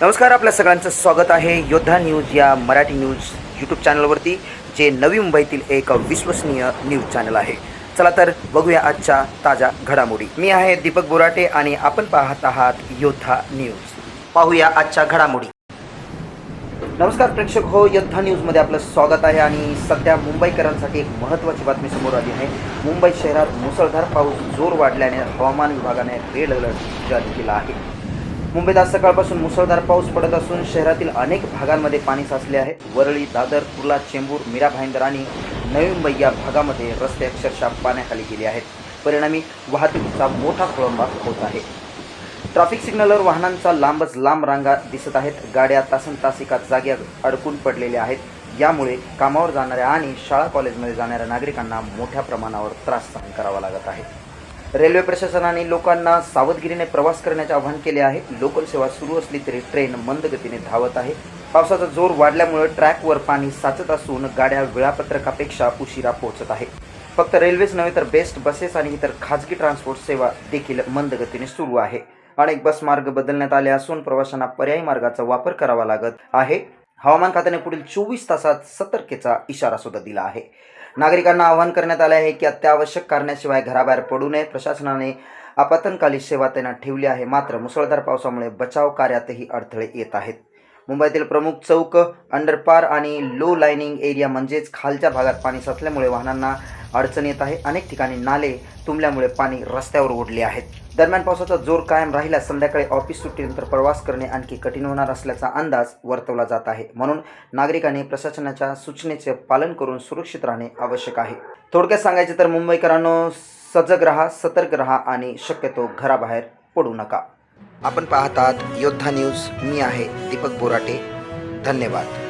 नमस्कार आपल्या सगळ्यांचं स्वागत आहे योद्धा न्यूज या मराठी न्यूज यूट्यूब चॅनलवरती जे नवी मुंबईतील एक विश्वसनीय न्यूज चॅनल आहे. चला तर बघूया आजच्या ताज्या घडामोडी. मी आहे दीपक बोराटे आणि आपण पाहत आहात योद्धा न्यूज. पाहूया आजच्या घडामोडी. नमस्कार प्रेक्षक. हो योद्धा न्यूजमध्ये आपलं स्वागत आहे आणि सध्या मुंबईकरांसाठी एक महत्त्वाची बातमी समोर आली आहे. मुंबई शहरात मुसळधार पाऊस जोर वाढल्याने हवामान विभागाने रेड अलर्ट जारी केला आहे. मुंबईत आज सकाळपासून मुसळधार पाऊस पडत असून शहरातील अनेक भागांमध्ये पाणी साचले आहे. वरळी दादर कुर्ला चेंबूर मीरा भाईंदर आणि नवी मुंबई या भागामध्ये रस्ते अक्षरशः पाण्याखाली गेले आहेत. परिणामी वाहतुकीचा मोठा खोळंबा होत आहे. ट्रॅफिक सिग्नलवर वाहनांचा लांबच लांब रांगा दिसत आहेत. गाड्या तासन तास एका जागी अडकून पडलेल्या आहेत. यामुळे कामावर जाणाऱ्या आणि शाळा कॉलेजमध्ये जाणाऱ्या नागरिकांना मोठ्या प्रमाणावर त्रास सहन करावा लागत आहे. रेल्वे प्रशासनाने लोकांना सावधगिरीने प्रवास करण्याचे आवाहन केले आहे. लोकल सेवा सुरू असली तरी ट्रेन मंद गतीने धावत आहे. पावसाचा जोर वाढल्यामुळे ट्रॅकवर पाणी साचत असून गाड्या वेळापत्रकापेक्षा उशिरा पोहोचत आहे. फक्त रेल्वेच नव्हे तर बेस्ट बसेस आणि इतर खाजगी ट्रान्सपोर्ट सेवा देखील मंद गतीने सुरू आहे. अनेक बस मार्ग बदलण्यात आले असून प्रवाशांना पर्यायी मार्गाचा वापर करावा लागत आहे. हवामान खात्याने पुढील चोवीस तासात सतर्कतेचा इशारा सुद्धा दिला आहे. नागरिकांना आवाहन करण्यात आले आहे की अत्यावश्यक कारणाशिवाय घराबाहेर पडू नये. प्रशासनाने आपत्कालीन सेवा त्यांना ठेवली आहे. मात्र मुसळधार पावसामुळे बचाव कार्यातही अडथळे येत आहेत. मुंबईतील प्रमुख चौक अंडरपार आणि लो लाईनिंग एरिया म्हणजेच खालच्या भागात पाणी साचल्यामुळे वाहनांना अडचण येत आहे. अनेक ठिकाणी नाले तुंबल्यामुळे पाणी रस्त्यावर ओढले आहेत. दरम्यान पावसाचा जोर कायम राहिल्यास संध्याकाळी ऑफिस सुट्टीनंतर प्रवास करणे आणखी कठीण होणार असल्याचा अंदाज वर्तवला जात आहे. म्हणून नागरिकांनी प्रशासनाच्या सूचनेचे पालन करून सुरक्षित राहणे आवश्यक आहे. थोडक्यात सांगायचे तर मुंबईकरांनो सजग राहा सतर्क राहा आणि शक्यतो घराबाहेर पडू नका. आपण पाहतात योद्धा न्यूज. मी आहे दीपक बोराटे. धन्यवाद.